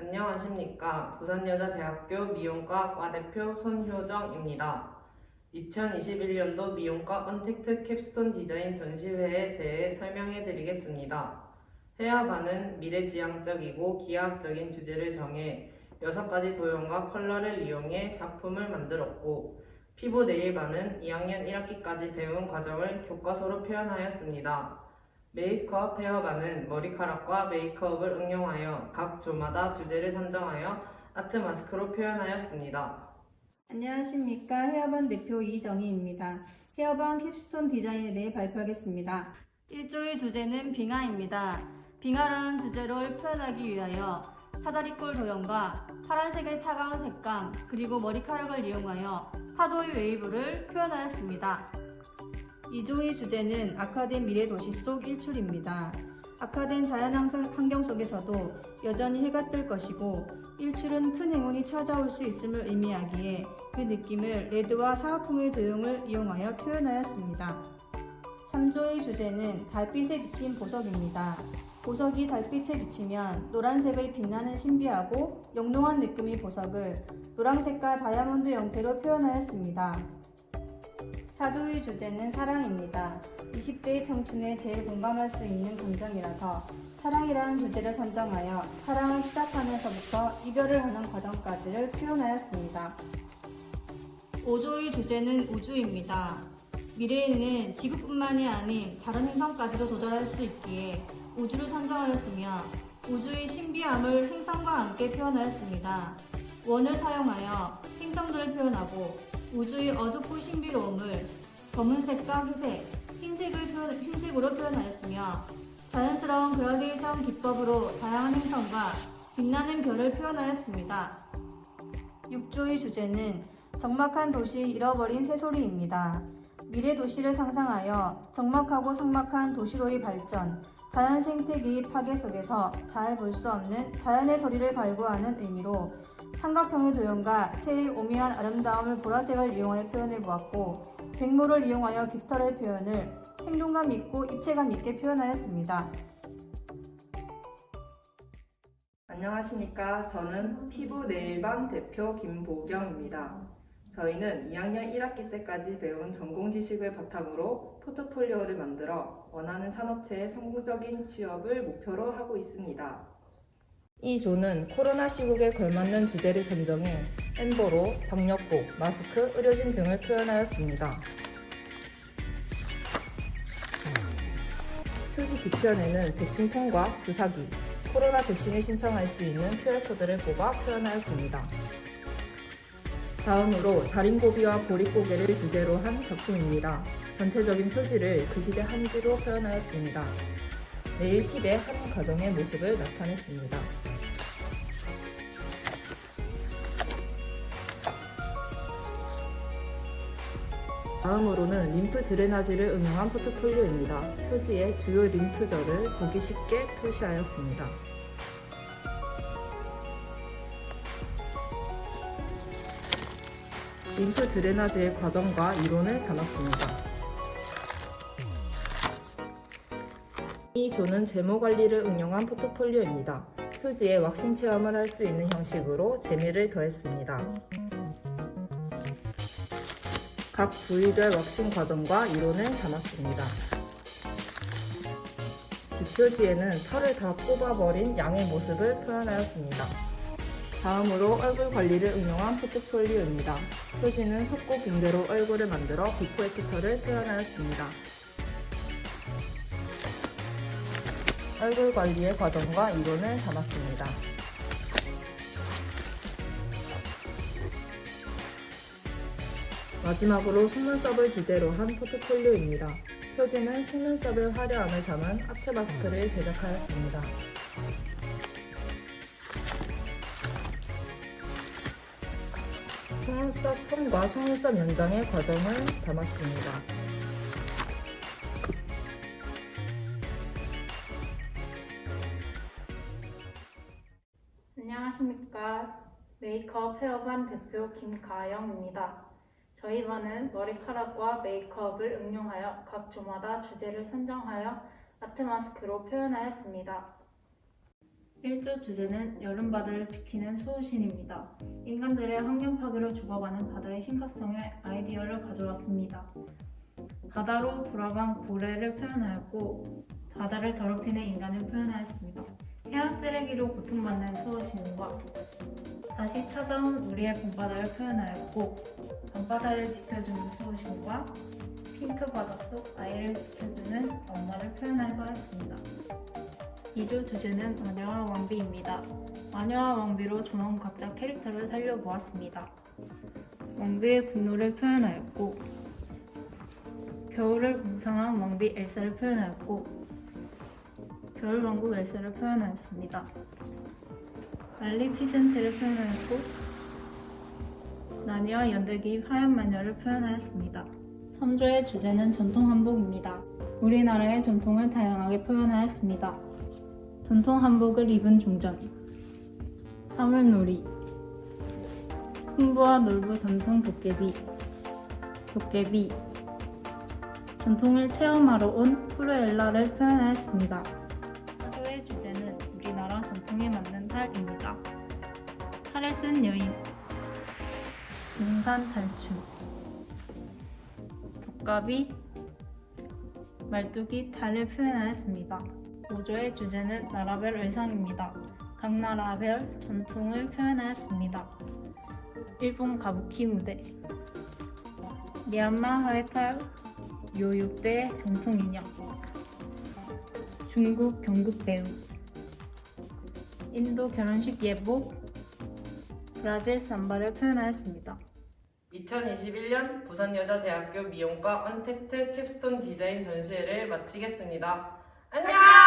안녕하십니까. 부산여자대학교 미용과 과대표 손효정입니다. 2021년도 미용과 언택트 캡스톤 디자인 전시회에 대해 설명해 드리겠습니다. 헤어반은 미래지향적이고 기하학적인 주제를 정해 6가지 도형과 컬러를 이용해 작품을 만들었고 피부 네일반은 2학년 1학기까지 배운 과정을 교과서로 표현하였습니다. 메이크업 헤어반은 머리카락과 메이크업을 응용하여 각 조마다 주제를 선정하여 아트 마스크로 표현하였습니다. 안녕하십니까. 헤어반 대표 이정희입니다. 헤어반 캡스톤 디자인에 대해 발표하겠습니다. 1조의 주제는 빙하입니다. 빙하라는 주제를 표현하기 위하여 사다리꼴 도형과 파란색의 차가운 색감 그리고 머리카락을 이용하여 파도의 웨이브를 표현하였습니다. 2조의 주제는 악화된 미래 도시 속 일출입니다. 악화된 자연 환경 속에서도 여전히 해가 뜰 것이고 일출은 큰 행운이 찾아올 수 있음을 의미하기에 그 느낌을 레드와 사각형의 도형을 이용하여 표현하였습니다. 3조의 주제는 달빛에 비친 보석입니다. 보석이 달빛에 비치면 노란색의 빛나는 신비하고 영롱한 느낌의 보석을 노란색과 다이아몬드 형태로 표현하였습니다. 4조의 주제는 사랑입니다. 20대의 청춘에 제일 공감할 수 있는 감정이라서 사랑이라는 주제를 선정하여 사랑을 시작하면서부터 이별을 하는 과정까지를 표현하였습니다. 5조의 주제는 우주입니다. 미래에는 지구뿐만이 아닌 다른 행성까지도 도달할 수 있기에 우주를 선정하였으며 우주의 신비함을 행성과 함께 표현하였습니다. 원을 사용하여 행성들을 표현하고 우주의 어둡고 신비로움을 검은색과 회색, 흰색을 표현, 흰색으로 표현하였으며 자연스러운 그라데이션 기법으로 다양한 행성과 빛나는 별을 표현하였습니다. 6조의 주제는 적막한 도시 잃어버린 새소리입니다. 미래 도시를 상상하여 적막하고 삭막한 도시로의 발전, 자연 생태계의 파괴 속에서 잘 볼 수 없는 자연의 소리를 갈구하는 의미로 삼각형의 도형과 새의 오묘한 아름다움을 보라색을 이용하여 표현해 보았고 백모를 이용하여 깃털의 표현을 생동감 있고 입체감 있게 표현하였습니다. 안녕하십니까. 저는 피부 네일반 대표 김보경입니다. 저희는 2학년 1학기 때까지 배운 전공 지식을 바탕으로 포트폴리오를 만들어 원하는 산업체의 성공적인 취업을 목표로 하고 있습니다. 이 조는 코로나 시국에 걸맞는 주제를 선정해 엠보로 방역복, 마스크, 의료진 등을 표현하였습니다. 표지 뒤편에는 백신통과 주사기, 코로나 백신을 신청할 수 있는 QR코드를 뽑아 표현하였습니다. 다음으로 자린고비와 보릿고개를 주제로 한 작품입니다. 전체적인 표지를 글씨대 한 줄로 표현하였습니다. 네일팁의 한 가정의 모습을 나타냈습니다. 다음으로는 림프 드레나지를 응용한 포트폴리오입니다. 표지에 주요 림프절을 보기 쉽게 표시하였습니다. 림프 드레나지의 과정과 이론을 담았습니다. 이 조는 제모 관리를 응용한 포트폴리오입니다. 표지에 왁싱 체험을 할 수 있는 형식으로 재미를 더했습니다. 각 부위별 왁싱 과정과 이론을 담았습니다. 뒷표지에는 털을 다 뽑아버린 양의 모습을 표현하였습니다. 다음으로 얼굴 관리를 응용한 포트폴리오입니다. 표지는 속고 붕대로 얼굴을 만들어 비포 애프터를 표현하였습니다. 얼굴 관리의 과정과 이론을 담았습니다. 마지막으로 속눈썹을 주제로 한 포트폴리오입니다. 표지는 속눈썹의 화려함을 담은 아트 마스크를 제작하였습니다. 속눈썹 폼과 속눈썹 연장의 과정을 담았습니다. 안녕하십니까. 메이크업 헤어반 대표 김가영입니다. 저희 반은 머리카락과 메이크업을 응용하여 각 조마다 주제를 선정하여 아트 마스크로 표현하였습니다. 1조 주제는 여름바다를 지키는 수호신입니다. 인간들의 환경 파괴로 죽어가는 바다의 심각성에 아이디어를 가져왔습니다. 바다로 돌아간 고래를 표현하였고 바다를 더럽히는 인간을 표현하였습니다. 해양 쓰레기로 고통받는 수호신과 다시 찾아온 우리의 봄바다를 표현하였고 밤바다를 지켜주는 수호신과 핑크 바다 속 아이를 지켜주는 엄마를 표현해보았습니다. 2조 주제는 마녀와 왕비입니다. 마녀와 왕비로 전원 각자 캐릭터를 살려보았습니다. 왕비의 분노를 표현하였고 겨울을 몽상한 왕비 엘사를 표현하였고 겨울왕국 엘사를 표현하였습니다. 말리피센트를 표현하였고 나니와 연대기 하얀 마녀를 표현하였습니다. 3조의 주제는 전통 한복입니다. 우리나라의 전통을 다양하게 표현하였습니다. 전통 한복을 입은 종전 사물놀이 흥부와 놀부 전통 도깨비 도깨비 전통을 체험하러 온 프루엘라를 표현하였습니다. 사조의 주제는 우리나라 전통에 맞는 탈입니다. 탈을 쓴 여인 등산 탈춤 독가비 말뚝이 탈을 표현하였습니다. 5조의 주제는 나라별 의상입니다. 각 나라별 전통을 표현하였습니다. 일본 가부키 무대 미얀마 하에탈 요육대 전통 인형 중국 경극 배우 인도 결혼식 예복 브라질 삼바를 표현하였습니다. 2021년 부산여자대학교 미용과 언택트 캡스톤 디자인 전시회를 마치겠습니다. 안녕!